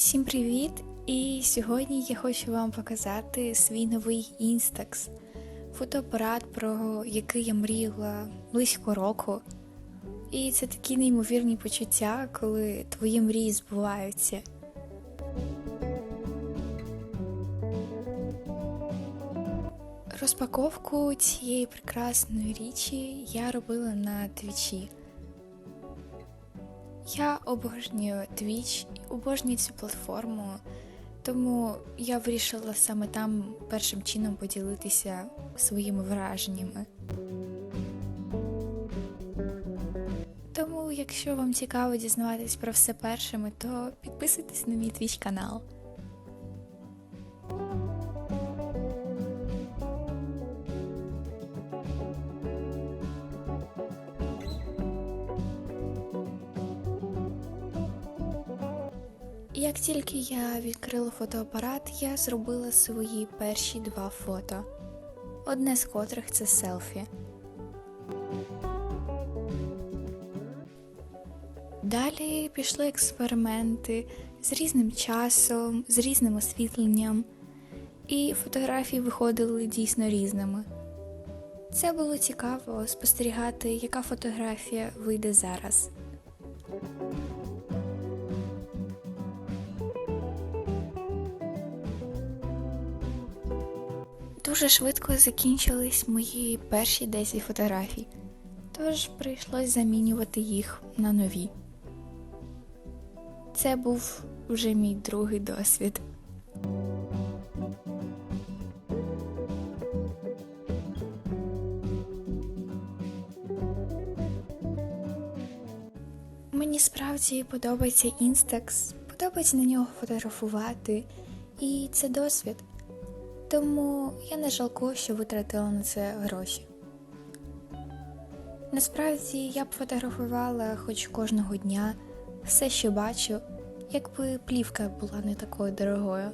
Всім привіт! І сьогодні я хочу вам показати свій новий Instax. Фотоапарат, про який я мріяла близько року. І це такі неймовірні почуття, коли твої мрії збуваються. Розпаковку цієї прекрасної річі я робила на твічі. Я обожнюю Twitch, обожнюю цю платформу, тому я вирішила саме там першим чином поділитися своїми враженнями. Тому, якщо вам цікаво дізнаватись про все першими, то підписуйтесь на мій Twitch канал. Як тільки я відкрила фотоапарат, я зробила свої перші два фото, одне з котрих це селфі. Далі пішли експерименти з різним часом, з різним освітленням, і фотографії виходили дійсно різними. Це було цікаво спостерігати, яка фотографія вийде зараз. Дуже швидко закінчились мої перші 10 фотографій, тож прийшлось замінювати їх на нові. Це був вже мій другий досвід. Мені справді подобається Instax, подобається на нього фотографувати, і це досвід. Тому я не жалкую, що витратила на це гроші. Насправді я б фотографувала хоч кожного дня все, що бачу, якби плівка була не такою дорогою.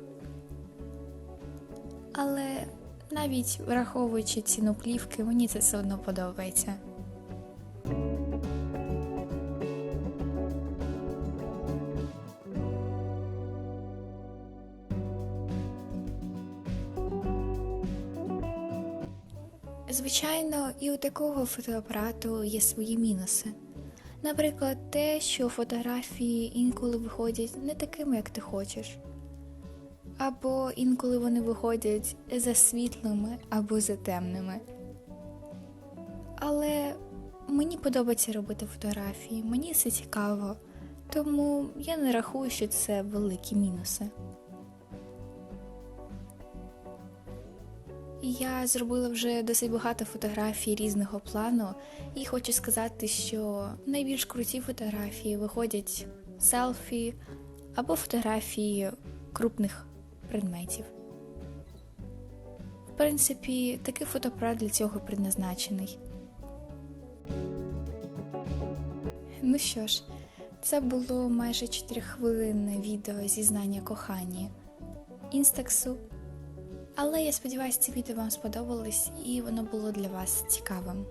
Але навіть враховуючи ціну плівки, мені це все одно подобається. Звичайно, і у такого фотоапарату є свої мінуси. Наприклад, те, що фотографії інколи виходять не такими, як ти хочеш, або інколи вони виходять за світлими або за темними. Але мені подобається робити фотографії, мені це цікаво, тому я не рахую, що це великі мінуси. Я зробила вже досить багато фотографій різного плану, і хочу сказати, що найбільш круті фотографії виходять селфі або фотографії крупних предметів. В принципі, такий фотоапарат для цього предназначений. Ну що ж, це було майже 4 хвилинне відео зізнання кохання Інстаксу. Але я сподіваюся, це відео вам сподобалось і воно було для вас цікавим.